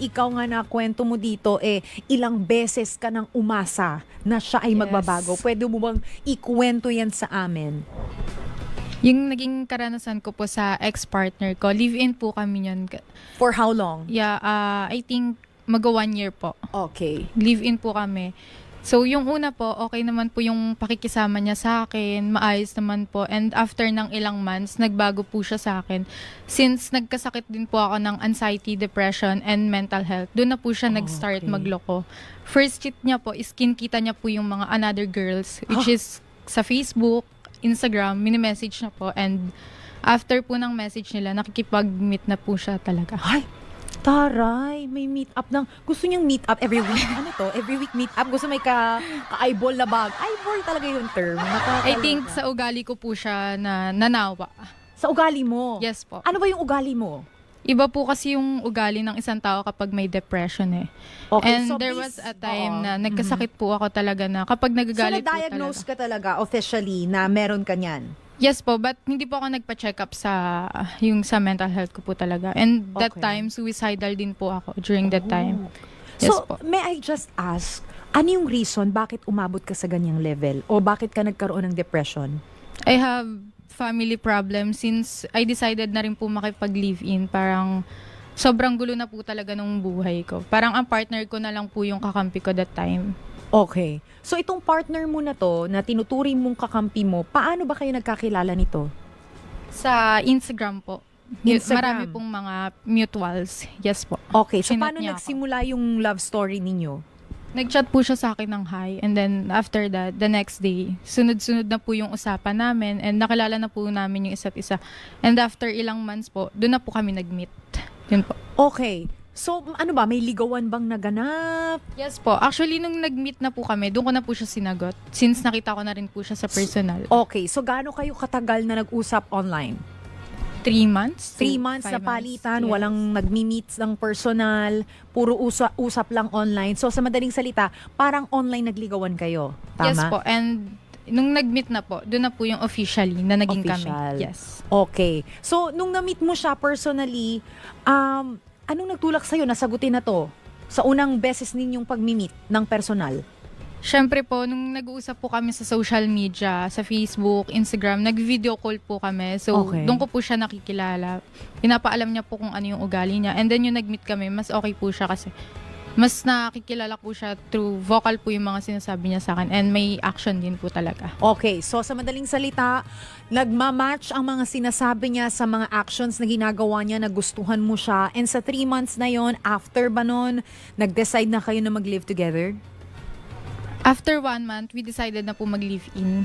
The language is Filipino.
ikaw nga na kwento mo dito, eh, ilang beses ka nang umasa na siya ay Yes. magbabago. Pwede mo bang ikwento yan sa amin? Yung naging karanasan ko po sa ex-partner ko, live-in po kami yun. For how long? Yeah, ah, I think mag one year po. Okay. Live-in po kami. So, yung una po, okay naman po yung pakikisama niya sa akin, maayos naman po. And after ng ilang months, nagbago po siya sa akin. Since nagkasakit din po ako ng anxiety, depression, and mental health, doon na po siya nag-start Okay. magloko. First cheat niya po is kinkita niya po yung mga another girls, which is sa Facebook, Instagram, mini-message na po. And after po ng message nila, nakikipag-meet na po siya talaga. Ay, taray, may meet up ng, gusto niyang meet up every week. ano to? Every week meet up. Gusto may ka, ka-eyeball na bag. Eyeball talaga yung term. Nakakaloka. I think sa ugali ko po siya na nanawa. Sa ugali mo? Yes po. Ano ba yung ugali mo? Iba po kasi yung ugali ng isang tao kapag may depression eh. Okay, And so there was a time Oo. na nagkasakit po ako talaga na kapag So, nagagalit po na-diagnose talaga. ka talaga officially na meron ka niyan? Yes po, but hindi po ako nagpa-check up sa yung sa mental health ko po talaga. And that Okay. time, suicidal din po ako during that time. Yes so, po. may I just ask, ano yung reason bakit umabot ka sa ganyang level? O bakit ka nagkaroon ng depression? I have family problems since I decided na rin po makipag-live-in. Parang sobrang gulo na po talaga nung buhay ko. Parang ang partner ko na lang po yung kakampi ko that time. Okay. So, itong partner mo na to, na tinuturing mong kakampi mo, paano ba kayo nagkakilala nito? Sa Instagram po. Instagram. Marami pong mga mutuals. Yes po. Okay, so Chinat paano niya ako. nagsimula yung love story ninyo? Nag-chat po siya sa akin ng hi. And then after that, the next day, sunod-sunod na po yung usapan namin. And nakilala na po namin yung isa't isa. And after ilang months po, doon na po kami nag-meet. Yun po. Okay. So, ano ba, may ligawan bang naganap? Yes po. Actually, nung nag-meet na po kami, doon ko na po siya sinagot. Since nakita ko na rin po siya sa personal. Okay, so gaano kayo katagal na nag-usap online? Three months? Three months na palitan, Yes. walang nagmi-meets ng personal, puro usa- usap lang online. So, sa madaling salita, parang online nagligawan kayo. Tama? Yes po. And nung nag-meet na po, doon na po yung officially na naging Official. kami. Yes. Okay. So, nung na-meet mo siya personally, um, anong nagtulak sa'yo? Nasagutin na to sa unang beses ninyong pag-meet ng personal. Siyempre po, nung nag-uusap po kami sa social media, sa Facebook, Instagram, nag-video call po kami. So, Okay. doon ko po siya nakikilala. Pinapaalam niya po kung ano yung ugali niya. And then yung nag-meet kami, mas okay po siya kasi mas nakikilala po siya through vocal po yung mga sinasabi niya sa akin. And may action din po talaga. Okay, so sa madaling salita, nagmamatch ang mga sinasabi niya sa mga actions na ginagawa niya, nagustuhan mo siya, and sa three months na yon after ba nun, nag-decide na kayo na mag-live together? After one month, we decided na po mag-live-in.